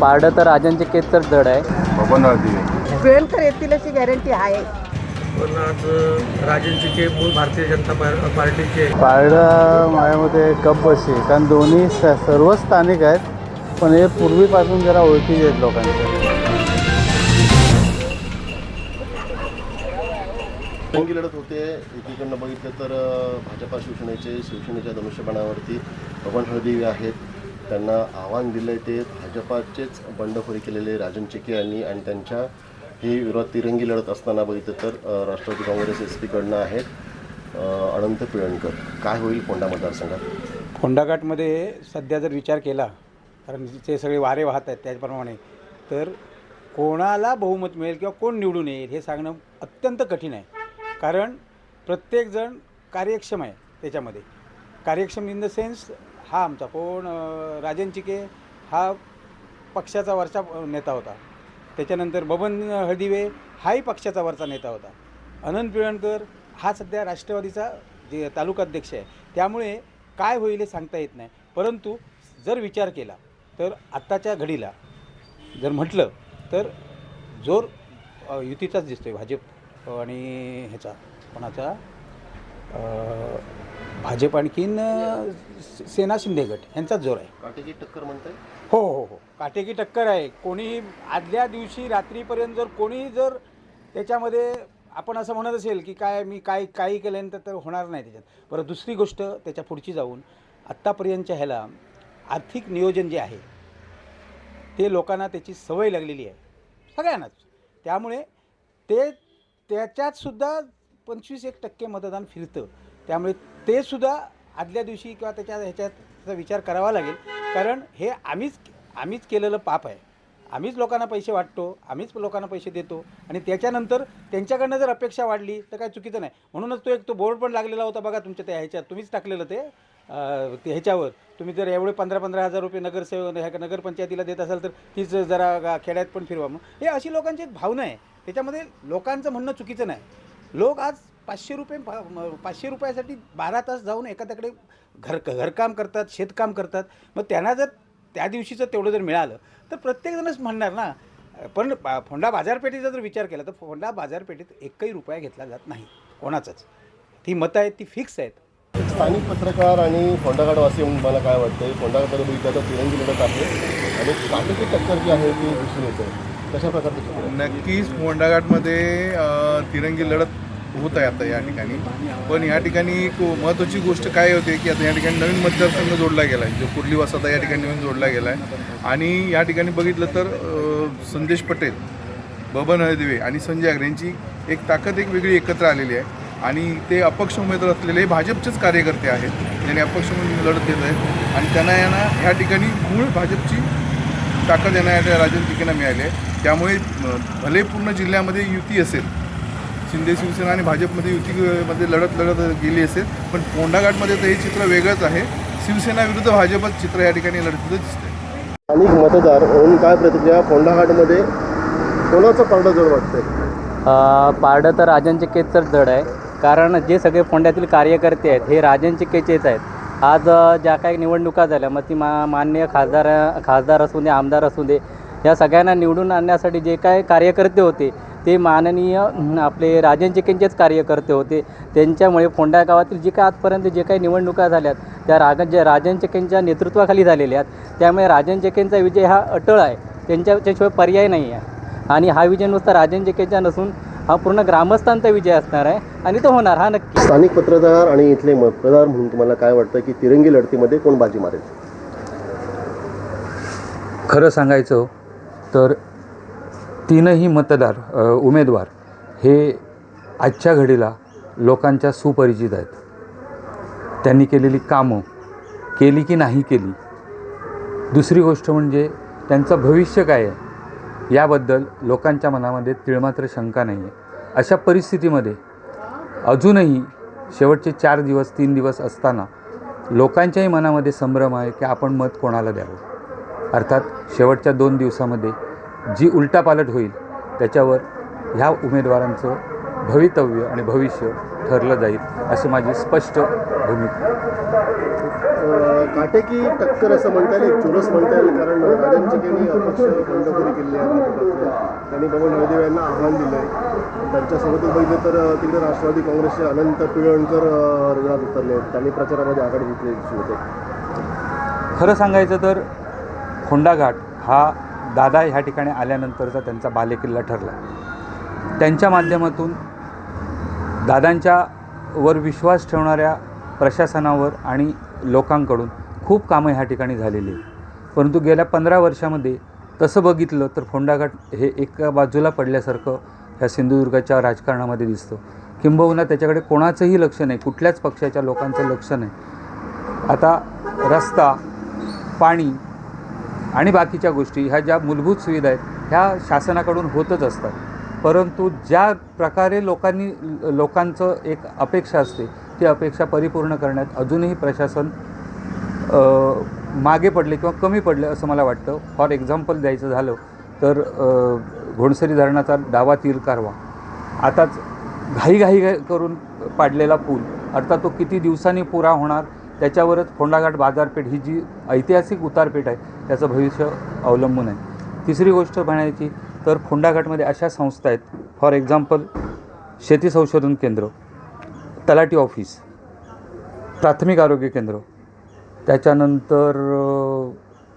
पारडं तर राजांचे केस तर जड आहे. वेळकर येतील अशी गॅरंटी आहे. पण आज मूळ भारतीय जनता पार- पार्टीचे पारडा माझ्यामध्ये कप बशी कारण दोन्ही स सर्व स्थानिक आहेत पण हे पूर्वीपासून जरा ओळखीचे आहेत लोकांचे. रंगी लढत होते. एकीकडनं बघितलं तर अ, भाजपा शिवसेनेचे शिवसेनेच्या धनुष्यबाणावरती पवन हळदिवे आहेत. त्यांना आव्हान दिलं आहे ते भाजपाचेच बंडखोरी केलेले राजन चिके यांनी आणि त्यांच्या ही विरोध तिरंगी लढत असताना बघितलं तर राष्ट्रवादी काँग्रेस एस पीकडनं आहेत अनंत पिळणकर. काय होईल फोंडा मतदारसंघात? फोंडाघाटमध्ये सध्या जर विचार केला कारण जे सगळे वारे वाहत आहेत त्याचप्रमाणे तर कोणाला बहुमत मिळेल किंवा कोण निवडून येईल हे सांगणं अत्यंत कठीण आहे. कारण प्रत्येकजण कार्यक्षम आहे त्याच्यामध्ये. कार्यक्षम इन द सेन्स हा आमचा. कोण राजन चिके हा पक्षाचा वरचा नेता होता. त्याच्यानंतर बबन हळदिवे हाही पक्षाचा वरचा नेता होता. अनंत पिळणकर हा सध्या राष्ट्रवादीचा जे तालुकाध्यक्ष आहे. त्यामुळे काय होईल हे सांगता येत नाही. परंतु जर विचार केला तर आत्ताच्या घडीला जर म्हटलं तर जोर युतीचाच दिसतो आहे भाजप आणि ह्याचा कोणाचा? भाजप आणखीन सेना शिंदे गट यांचाच जोर आहे. काटेकी टक्कर म्हणताय? हो हो हो. काटेकी टक्कर आहे. कोणी आदल्या दिवशी रात्रीपर्यंत जर कोणी जर त्याच्यामध्ये आपण असं म्हणत असेल की काय मी काय काही केल्यानंतर तर होणार नाही त्याच्यात. बरं दुसरी गोष्ट त्याच्या पुढची जाऊन आत्तापर्यंतच्या ह्याला आर्थिक नियोजन जे आहे ते लोकांना त्याची सवय लागलेली आहे. सगळ्यांनाच. त्यामुळे ते त्याच्यात सुद्धा पंचवीस एक टक्के मतदान फिरतं. त्यामुळे ते सुद्धा आदल्या दिवशी किंवा त्याच्या ह्याच्यात विचार करावा लागेल. कारण हे आम्हीच आम्हीच केलेलं पाप आहे. आम्हीच लोकांना पैसे वाटतो आम्हीच लोकांना पैसे देतो आणि त्याच्यानंतर त्यांच्याकडनं जर अपेक्षा वाढली तर काय चुकीचं नाही. म्हणूनच तो एक तो बोर्ड पण लागलेला होता बघा तुमच्या त्या ह्याच्यात. तुम्हीच टाकलेलं ते ते ह्याच्यावर. तुम्ही जर एवढे पंधरा पंधरा हजार रुपये नगरसेवक ह्या नगरपंचायतीला देत असाल तर तीच जरा खेड्यात पण फिरवा मग हे अशी लोकांची एक भावना आहे. त्याच्यामध्ये लोकांचं म्हणणं चुकीचं नाही. लोक आज पाचशे रुपये पाचशे रुपयासाठी बारा तास जाऊन एखाद्याकडे घर घरकाम करतात शेतकाम करतात. मग त्यांना जर त्या दिवशीचं तेवढं जर मिळालं तर प्रत्येकजणच म्हणणार ना पण बा- फोंडा बाजारपेठेचा जर विचार केला तर फोंडा बाजारपेठेत एकही रुपया घेतला जात नाही. कोणाचाच. ती मतं आहेत ती फिक्स आहेत. स्थानिक पत्रकार आणि फोंडाघाटवासी म्हणून मला काय वाटतंय? फोंडाघाटात बघितलं तर तिरंगी लढत आहे. आणि काटेकी टक्कर जी आहे ती दिसून येते. कशा प्रकारचं? नक्कीच मोंडाघाटमध्ये अ, तिरंगी लढत होत आहे आता या ठिकाणी. पण या ठिकाणी एक महत्त्वाची गोष्ट काय होते की आता या ठिकाणी नवीन मतदारसंघ जोडला गेला आहे जो कुर्ली आता या ठिकाणी नवीन जोडला गेला आहे आणि या ठिकाणी बघितलं तर संदेश पटेल बबन हळदिवे आणि संजय आगरे यांची एक ताकद एक वेगळी एकत्र आलेली आहे. आणि ते अपक्ष उमेदवार असलेले भाजपचेच कार्यकर्ते आहेत. ज्यांनी अपक्ष म्हणून लढत देत आहेत. आणि त्यांना यांना ह्या ठिकाणी मूळ भाजपची ताकद यांना या राजन मिळाली आहे. त्यामुळे भले पूर्ण जिल्ह्यामध्ये युती असेल शिंदे शिवसेना आणि भाजपमध्ये युतीमध्ये लढत लढत गेली असेल पण कोंडाघाटमध्ये तर हे चित्र वेगळंच आहे. शिवसेना विरुद्ध भाजपच चित्र या ठिकाणी लढतीचं दिसतंय. स्थानिक मतदार म्हणून काय प्रतिक्रिया? फोंडाघाटमध्ये कोणाचं पारडं जड वाटतंय? अ, पारडं तर राजांचे केस तर जड आहे. कारण जे सगळे फोंड्यातील कार्यकर्ते आहेत हे राजांचे केचेच आहेत. आज ज्या काही निवडणुका झाल्या मग ती मा मान्य खासदार खासदार असू दे आमदार असू दे या सगळ्यांना निवडून आणण्यासाठी जे काय कार्यकर्ते होते ते माननीय आपले राजन चिकेंचेच कार्यकर्ते होते. त्यांच्यामुळे फोंडा गावातील जे काय आजपर्यंत जे काही निवडणुका झाल्यात त्या राग जे राजन चिकेंच्या नेतृत्वाखाली झालेल्या आहेत त्यामुळे राजन चिकेंचा विजय हा अटळ आहे. त्यांच्या त्याशिवाय पर्याय नाही आहे. आणि हा विजय नुसता राजन चिकेंचा नसून हा पूर्ण ग्रामस्थांचा विजय असणार आहे. आणि तो होणार हा नक्की. स्थानिक पत्रकार आणि इथले मतदार म्हणून तुम्हाला काय वाटतं की तिरंगी लढतीमध्ये कोण बाजी मारेल? खरं सांगायचं तर तीनही मतदार उमेदवार हे आजच्या घडीला लोकांच्या सुपरिचित आहेत. त्यांनी केलेली कामं केली की नाही केली? दुसरी गोष्ट म्हणजे त्यांचं भविष्य काय आहे? याबद्दल लोकांच्या मनामध्ये तिळमात्र शंका नाही आहे. अशा परिस्थितीमध्ये अजूनही शेवटचे चार दिवस तीन दिवस असताना लोकांच्याही मनामध्ये संभ्रम आहे की आपण मत कोणाला द्यावं? अर्थात शेवटच्या दोन दिवसामध्ये जी उलटापालट होईल त्याच्यावर ह्या उमेदवारांचं भवितव्य आणि भविष्य ठरलं जाईल अशी माझी स्पष्ट भूमिका काटेकी टक्कर असं म्हणता येईल चुरस म्हणता येईल कारण राजन चिकेनी अपक्ष बंडखोरी केली आहे भाजपातल्या त्यांनी बबन हळदेव यांना आव्हान दिलं आहे त्यांच्यासोबतच बघितलं तर तिकडे राष्ट्रवादी काँग्रेसचे अनंत पिळवणकर रिंगणात उतरले आहेत. त्यांनी प्रचारामध्ये आघाडी घेतली येते खरं सांगायचं तर फोंडा घाट हा दादा ह्या ठिकाणी आल्यानंतरचा त्यांचा बालेकिल्ला ठरला. त्यांच्या माध्यमातून दादांच्या वर विश्वास ठेवणाऱ्या प्रशासनावर आणि लोकांकडून खूप कामं ह्या ठिकाणी झालेली आहेत. परंतु गेल्या पंधरा वर्षामध्ये तसं बघितलं तर फोंडाघाट हे एका बाजूला पडल्यासारखं ह्या सिंधुदुर्गाच्या राजकारणामध्ये दिसतं. किंबहुना त्याच्याकडे कोणाचंही लक्ष नाही कुठल्याच पक्षाच्या लोकांचं लक्ष नाही. आता रस्ता पाणी आणि बाकीच्या गोष्टी ह्या ज्या मूलभूत सुविधा आहेत ह्या शासनाकडून होतच असतात. परंतु ज्या प्रकारे लोकांनी लोकांचं एक अपेक्षा असते ती अपेक्षा परिपूर्ण करण्यात अजूनही प्रशासन मागे पडले किंवा कमी पडले असं मला वाटतं. फॉर एक्झाम्पल द्यायचं झालं तर घोणसरी धरणाचा डावा तीर कारवा. आताच घाईघाई घाई करून पाडलेला पूल. अर्थात तो किती दिवसांनी पुरा होणार त्याच्यावरच फोंडाघाट बाजारपेठ ही जी ऐतिहासिक उतारपेठ आहे त्याचं भविष्य अवलंबून आहे. तिसरी गोष्ट म्हणायची तर फोंडाघाटमध्ये अशा संस्था आहेत फॉर एक्झाम्पल शेती संशोधन केंद्र तलाठी ऑफिस प्राथमिक आरोग्य केंद्र त्याच्यानंतर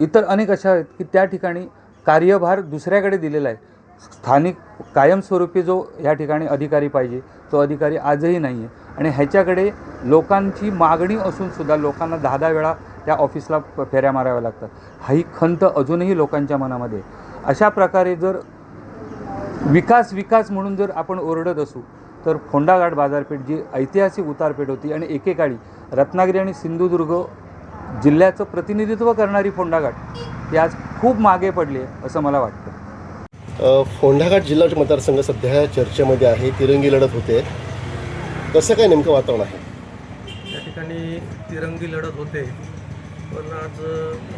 इतर अनेक अशा आहेत की त्या ठिकाणी कार्यभार दुसऱ्याकडे दिलेला आहे. स्थानिक कायमस्वरूपी जो ह्या ठिकाणी अधिकारी पाहिजे तो अधिकारी आजही नाही आहे. आणि ह्याच्याकडे लोकांची मागणी असूनसुद्धा लोकांना दहा दहा वेळा त्या ऑफिसला फेऱ्या माराव्या लागतात. ही खंत अजूनही लोकांच्या मनामध्ये अशा प्रकारे जर विकास विकास म्हणून जर आपण ओरडत असू तर फोंडाघाट बाजारपेठ जी ऐतिहासिक उतारपेठ होती आणि एकेकाळी रत्नागिरी आणि सिंधुदुर्ग जिल्ह्याचं प्रतिनिधित्व करणारी फोंडाघाट ती आज खूप मागे पडली आहे असं मला वाटतं. फोंडाघाट जिल्हा मतदारसंघ सध्या चर्चेमध्ये आहे तिरंगी लढत होते. कसं काय नेमकं वातावरण आहे? या ठिकाणी तिरंगी लढत होते. पण आज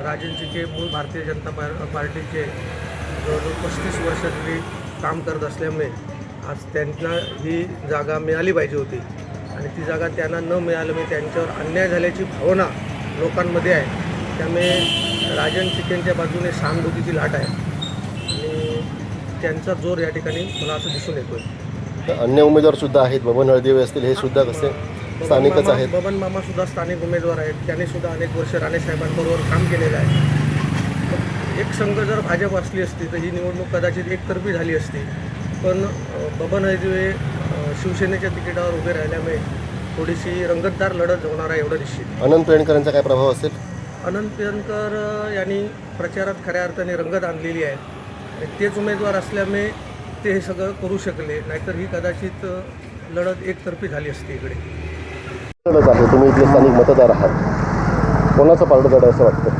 राजन जे मूळ भारतीय जनता पार पार्टीचे जवळजवळ पस्तीस वर्षातली काम करत असल्यामुळे आज त्यांना ही जागा मिळाली पाहिजे होती. आणि ती जागा त्यांना न मिळाल्यामुळे त्यांच्यावर अन्याय झाल्याची भावना लोकांमध्ये आहे. त्यामुळे राजन चिकेनच्या बाजूने सहानुभूतीची लाट आहे. आणि त्यांचा जोर या ठिकाणी मला असं दिसून येतो आहे तर अन्य उमेदवार सुद्धा आहेत. बबन हळदेवे असतील हे सुद्धा कसे स्थानिकच आहेत. बबन मामा सुद्धा स्थानिक उमेदवार आहेत. त्यांनी सुद्धा अनेक वर्ष राणेसाहेबांबरोबर काम केलेलं आहे. एक संघ जर भाजप असली असती तर ही निवडणूक कदाचित एकतर्फी झाली असती. पण बबन हळदिवे शिवसेनेच्या तिकिटावर उभे राहिल्यामुळे थोडीशी रंगतदार लढत होणार आहे एवढं निश्चित. अनंत पेणकरांचा काय प्रभाव असेल? अनंत पेनकर अ, यांनी प्रचारात खऱ्या अर्थाने रंगत आणलेली आहे. तेच उमेदवार असल्यामुळे ते हे सगळं करू शकले नाहीतर ही कदाचित लढत एकतर्फी झाली असती इकडे. लढत आहे. तुम्ही इथले स्थानिक मतदार आहात. कोणाचं पारडं जड आहे असं वाटतं?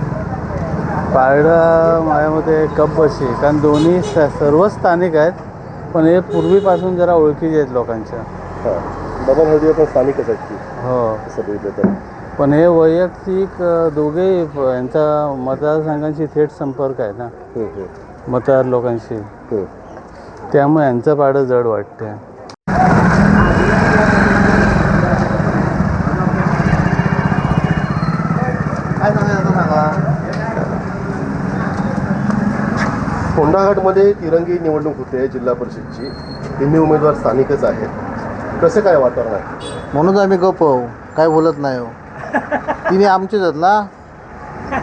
पारडा माझ्यामध्ये कप बशी कारण दोन्ही स सर्व स्थानिक आहेत पण हे पूर्वीपासून जरा ओळखीचे आहेत लोकांच्या. हां. बबन हळदेवे पण स्थानिकच आहेत की हो. असं बघितलं तर. पण हे वैयक्तिक प- यांचा मतदारसंघांशी थेट संपर्क आहे ना. हं, हं, मतदार लोकांशी. हं. त्यामुळे यांचं पाडं जड वाटते फोंडाघाटमध्ये तिरंगी निवडणूक होते जिल्हा परिषदची. तिन्ही उमेदवार स्थानिकच आहेत. कसं काय वातावरण आहे? म्हणून आम्ही गप आहो. काय बोलत नाही हो तिने आमचेच आहेत ना?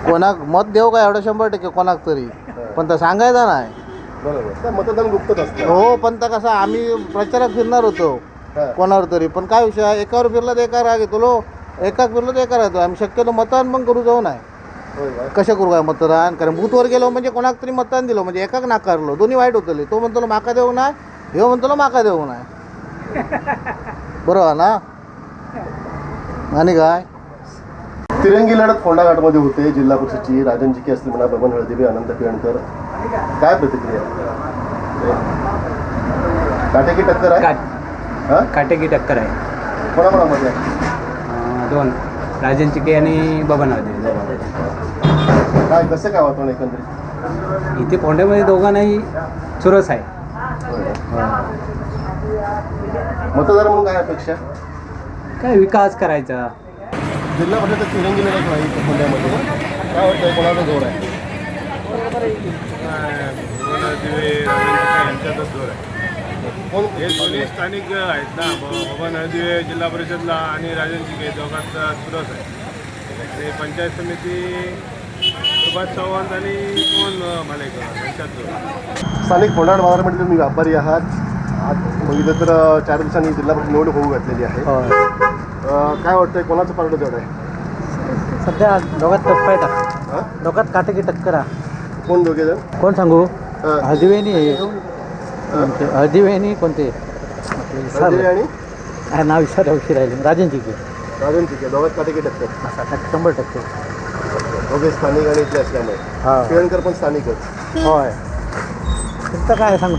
कोणाक मत देऊ का एवढं शंभर टक्के कोणाक तरी? पण तर सांगायचं नाही. बरोबर. मतदान गुप्तच असतं. हो पण तर कसं आम्ही प्रचारात फिरणार होतो हा. कोणावर तरी. पण काय विषय आहे, एकावर फिरलं तर एका राग येतो लो. एकाक फिरलं तर एका राहतो आम्ही शक्यतो मतदान पण करू जाऊ नाही. होय का? कशा करू काय मतदान? कारण बूथवर गेलो म्हणजे कोणाक तरी मतदान दिलं म्हणजे एकाक नाकारलो. दोन्ही वाईट होतले. तो म्हणतो माका देऊ नाही. ह्यो म्हणतो माका देऊ नाही. बरोबर ना? आणि काय? तिरंगी लढत फोंडाघाटमध्ये होते. जिल्हा परिषदची राजनजिके असतील म्हणा बबन हळदेवी अनंत पिळणकर. काय प्रतिक्रिया? काटेकी टक्कर आहे? हा? काटेकी टक्कर आहे. कोणाकोणामध्ये? आहे? अं, दोन. राजन चिके आणि बबन हळदे काय कसं काय वातावरण एकंदरीत? इथे फोंड्यामध्ये दोघांनाही चुरस आहे? मतदार म्हणून काय अपेक्षा? काय विकास करायचा? जिल्हा परिषद तिरंगी लढत आहे इथं पुण्यामध्ये काय वाटतं कोणाचा जोर आहे? कोण हे दोन्ही स्थानिक आहेत ना बाबा नळदिवे जिल्हा परिषदला आणि राजन चिके दोघांत चुरस आहे. ते पंचायत समिती सुभाष चव्हाण आणि कोण मालेकर यांच्यात जोर स्थानिक फोंडाड बाजारामध्ये तुम्ही व्यापारी आहात. आज बघितलं तर चार दिवसांनी जिल्हा परिषद निवडणूक होऊ घातलेली आहे. काय वाटतंय कोणाचं पारडं जड आहे? सध्या दोघात टप्पा हा? येतात दोघात काटेकी टक्कर आहे. कोण दोघे जण? कोण सांगू? अं, हळदिवेनी कोणते? हळदिवेनी कोणते. आणि? नाव विसरलं उशीर राहिले. राजनजी की? राजन चिके दोघात टक्कर असा टक्के. शंभर टक्के. दोघे स्थानिक आणि इथले असल्यामुळे. हा. पिळणकर पण स्थानिकच होय. तुमचं काय सांगू?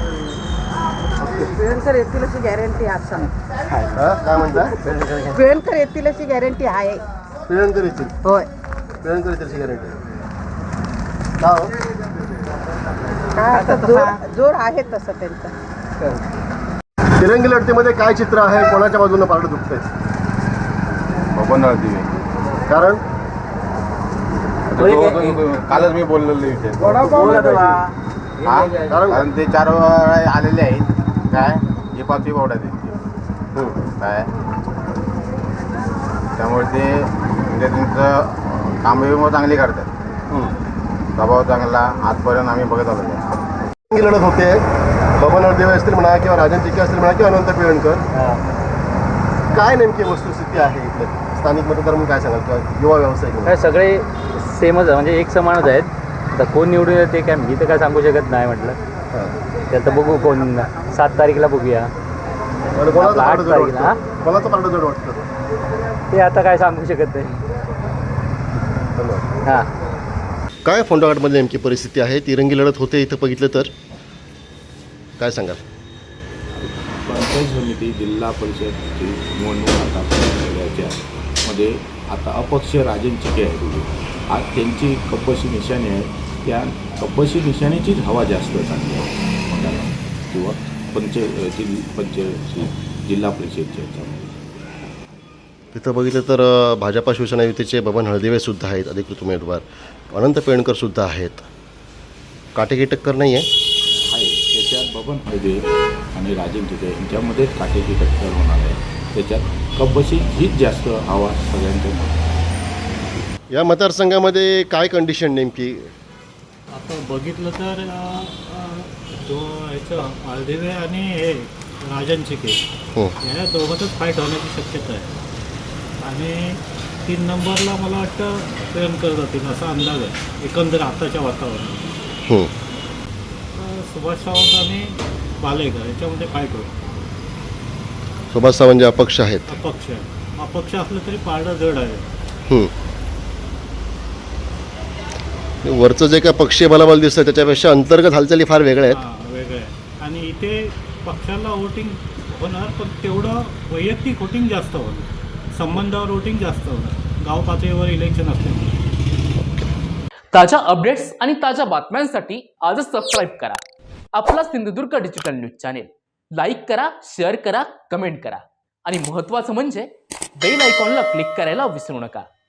पिळणकर येतील अशी गॅरंटी आज सांग. हा? काय म्हणता? पिळणकर येतील अशी गॅरंटी आहे. पिळणकर येतील होय. पिळणकर येतील गॅरंटी का हो आता जोर जोर आहे तसं त्यांचं. तिरंगी लढतीमध्ये काय चित्र आहे? कोणाच्या बाजूनं पारडं दुखतंय? दिवे कारण? कालच मी बोललेलो इथे. हा? कारण कारण ते चार वेळा आलेले आहेत. काय? हे पाचवी आहे त्यांची हं. काय? त्यामुळे ते म्हणजे त्यांचं कामं चांगली करतात. हं. स्वभाव चांगला आजपर्यंत आम्ही बघत आलो लढत होते. बबन देवे असतील म्हणा किंवा राजन चिके असतील म्हणा किंवा अनंत पिळणकर. काय नेमकी वस्तुस्थिती आहे इथले? स्थानिक मतदार म्हणून काय सांगाल किंवा युवा व्यावसायिक सगळे सेमच आहे म्हणजे एक समानच आहेत. आता कोण निवडून येते काय मी तर काय सांगू शकत नाही म्हटलं. हा. ते आता बघू कोण सात तारीखला बघूया. आठ तारखेला, ते आता काय सांगू शकत नाही. हां. काय फोंडाघाटमध्ये नेमकी परिस्थिती आहे? तिरंगी लढत होते इथं बघितलं तर. काय सांगाल? पंचायत समिती जिल्हा परिषदची निवडणूक आता मध्ये आता अपक्ष राजन चिके आहेत आज त्यांची कपशी निशाणी आहे. त्या कपशी निशाणीचीच हवा जास्त चांगली आहे. किंवा पंच जिल पंच जिल्हा परिषदच्या याच्यामध्ये. तिथं बघितलं तर भाजपा शिवसेना युतीचे बबन हळदिवे सुद्धा आहेत अधिकृत उमेदवार. अनंत पेणकर सुद्धा आहेत. काटेकी टक्कर नाही आहे. त्याच्यात बबन हळदे आणि राजन चिके यांच्यामध्येच काटेची टक्कर होणार आहे त्याच्यात कब्बशी हीच जास्त हवा सगळ्यांच्या. या मतदारसंघामध्ये काय कंडिशन नेमकी? आता बघितलं तर जो ह्याचं मालदिवे आणि हे राजन चिके हो. या दोघांतच फाईट होण्याची शक्यता आहे. आणि तीन नंबरला मला वाटतं प्रेमकर जातील असा अंदाज आहे एकंदर आताच्या वातावरणात. हं. सुभाष सावंत आणि बालेकर याच्यामध्ये फाईट होईल. सुभाष सावंत जे अपक्ष आहेत. अपक्ष आहे. अपक्ष असलं तरी पारडं जड आहे. हं. वरचं जे काय पक्षीय बलाबल दिसतं त्याच्यापेक्षा अंतर्गत हालचाली फार वेगळ्या आहेत. हां वेगळं आहे आणि इथे पक्षाला वोटिंग होणार पण तेवढं वैयक्तिक वोटिंग जास्त होणार. संबंधावर वोटिंग जास्त होतं गाव पातळीवर इलेक्शन असते ताज्या अपडेट्स आणि ताज्या बातम्यांसाठी आजच सबस्क्राईब करा. आपला Sindhudurg digital news channel like करा शेअर करा कमेंट करा. आणि महत्त्वाचं म्हणजे बेल आयकॉनला क्लिक करायला विसरू नका.